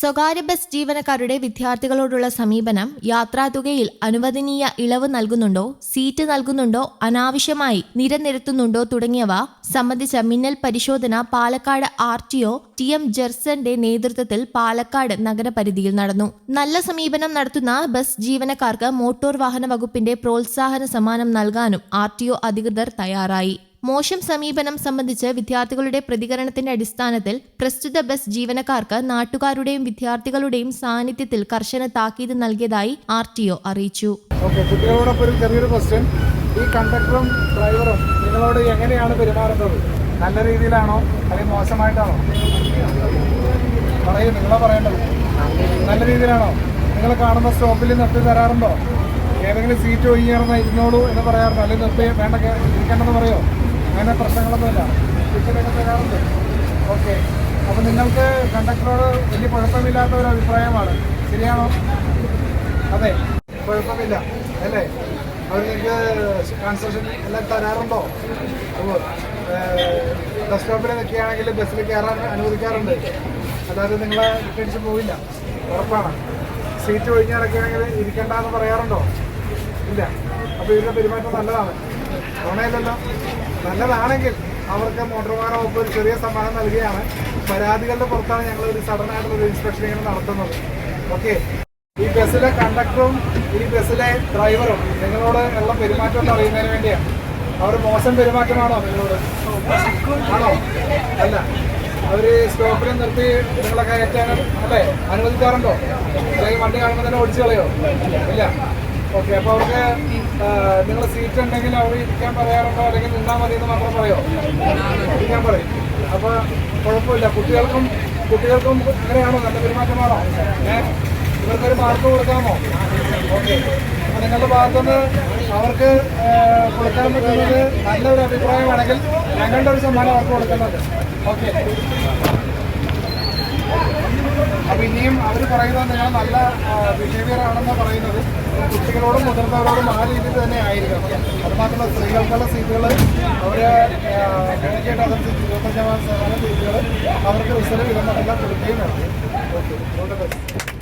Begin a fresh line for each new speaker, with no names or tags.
സ്വകാര്യ ബസ് ജീവനക്കാരുടെ വിദ്യാർത്ഥികളോടുള്ള സമീപനം യാത്രാതുകയിൽ അനുവദനീയ ഇളവ് നൽകുന്നുണ്ടോ സീറ്റ് നൽകുന്നുണ്ടോ അനാവശ്യമായി നിരനിരത്തുന്നുണ്ടോ തുടങ്ങിയവ സംബന്ധിച്ച മിന്നൽ പരിശോധന Palakkad R T O T M ജെർസന്റെ നേതൃത്വത്തിൽ പാലക്കാട് നഗരപരിധിയിൽ നടന്നു. നല്ല സമീപനം നടത്തുന്ന ബസ് ജീവനക്കാർക്ക് മോട്ടോർ വാഹന വകുപ്പിന്റെ പ്രോത്സാഹന സമ്മാനം നൽകാനും ആർ ടി ഒ അധികൃതർ തയ്യാറായി. മോശം സമീപനം സംബന്ധിച്ച് വിദ്യാർത്ഥികളുടെ പ്രതികരണത്തിന്റെ അടിസ്ഥാനത്തിൽ പ്രസ്തുത ബസ് ജീവനക്കാർക്ക് നാട്ടുകാരുടെയും വിദ്യാർത്ഥികളുടെയും സാന്നിധ്യത്തിൽ കർശന താക്കീത് നൽകിയതായി ആർ ടി ഒ അറിയിച്ചു
കുട്ടികളോടൊപ്പം ഒരു ചെറിയൊരു ക്വസ്റ്റ്യൻ ഈ കണ്ടക്ടറും ഡ്രൈവറും നിങ്ങളോട് എങ്ങനെയാണ് പെരുമാറുന്നത്? നല്ല രീതിയിലാണോ? അല്ലെങ്കിൽ മോശമായിട്ടാണോ? പറയൂ നിങ്ങളാ പറയേണ്ടത്. നല്ല രീതിയിലാണോ? നിങ്ങൾ കാണുന്ന സ്റ്റോപ്പിൽ നിർത്തി തരാറുണ്ടോ? ഏതെങ്കിലും സീറ്റ് ഒഴിഞ്ഞിറന്ന ഇരുന്നോളൂ എന്ന് പറയാറുണ്ടോ? അല്ലെങ്കിൽ നിർത്തി വേണ്ട ഇരിക്കണമെന്ന് പറയോ? പ്രശ്നങ്ങളൊന്നുമില്ല ടിക്കറ്റൊക്കെ തരാറുണ്ട്. ഓക്കെ. അപ്പോൾ നിങ്ങൾക്ക് കണ്ടക്ടറോട് വലിയ കുഴപ്പമില്ലാത്ത ഒരു അഭിപ്രായമാണ്. ശരിയാണോ? അതെ. കുഴപ്പമില്ല. അല്ലേ? അവർ നിങ്ങൾക്ക് കൺസെഷൻ എല്ലാം തരാറുണ്ടോ? അപ്പോൾ ബസ് സ്റ്റോപ്പിൽ നിൽക്കുകയാണെങ്കിൽ ബസ്സിൽ കയറാൻ അനുവദിക്കാറുണ്ട്. അതായത് നിങ്ങളെ ടെൻഷൻ പോവില്ല. ഉറപ്പാണ്. സീറ്റ് ഒഴിഞ്ഞ് കിടക്കുകയാണെങ്കിൽ ഇരിക്കണ്ടെന്ന് പറയാറുണ്ടോ? ഇല്ല. അപ്പോൾ ഇവരുടെ പെരുമാറ്റം നല്ലതാണ്. നുണയല്ലല്ലോ നല്ലതാണെങ്കിൽ അവർക്ക് മോട്ടോർ വാഹന വകുപ്പ് ഒരു ചെറിയ സമ്മാനം നൽകുകയാണ് പരാതികളുടെ പുറത്താണ് ഞങ്ങൾ ഒരു സഡൻ ആയിട്ടുള്ള ഇൻസ്പെക്ഷൻ ഇങ്ങനെ നടത്തുന്നത്. ഓക്കെ ഈ ബസ്സിലെ കണ്ടക്ടറും ഈ ബസ്സിലെ ഡ്രൈവറും നിങ്ങളോട് ഉള്ള പെരുമാറ്റം അറിയുന്നതിന് വേണ്ടിയാണ്. അവർ മോശം പെരുമാറ്റമാണോ നിങ്ങളോട്? ആണോ? അല്ല. അവർ സ്റ്റോപ്പിൽ നിർത്തി നിങ്ങളെ കയറ്റാൻ അല്ലേ? അനുവദിക്കാറുണ്ടോ? അല്ലെങ്കിൽ വണ്ടി കാണുമ്പോൾ തന്നെ ഓടിച്ചു കളയോ? ഇല്ല. ഓക്കെ അപ്പോൾ അവർക്ക് നിങ്ങൾ സീറ്റ് ഉണ്ടെങ്കിൽ അവിടെ ഇരിക്കാൻ പറയാറുണ്ടോ? അല്ലെങ്കിൽ നിന്നാൽ മതി എന്ന് മാത്രം പറയോ? ഇരിക്കാൻ പറയും. അപ്പോൾ കുഴപ്പമില്ല. കുട്ടികൾക്കും കുട്ടികൾക്കും ഇങ്ങനെയാണോ നല്ല പെരുമാറ്റമാണോ? ഏഹ് ഇവർക്കൊരു മാർക്ക് കൊടുക്കാമോ? ഓക്കെ. അപ്പോൾ നിങ്ങളുടെ ഭാഗത്തുനിന്ന് അവർക്ക് കൊടുക്കാൻ പറ്റുന്നത് നല്ലൊരു അഭിപ്രായമാണെങ്കിൽ ഞങ്ങളുടെ ഒരു സമ്മാനം അവർക്ക് കൊടുക്കേണ്ടത് ഓക്കെ അപ്പോൾ ഇനിയും അവർ പറയുന്നത് നിങ്ങൾ നല്ല ബിഹേവിയർ ആണെന്ന് പറയുന്നത്. കുട്ടികളോടും മുതിർന്നവരോടും ആ രീതിയിൽ തന്നെ ആയിരിക്കണം. അതുമാത്രമല്ല സ്ത്രീകൾക്കുള്ള സീറ്റുകൾ അവർ കണക്കായിട്ട് അതനുസരിച്ച് ഇരുപത്തഞ്ചാം ശതമാനം സീറ്റുകൾ അവർക്ക് റിസർവ് ഇടുന്നതെല്ലാം കൊടുക്കുകയും വേണം. ഓക്കെ.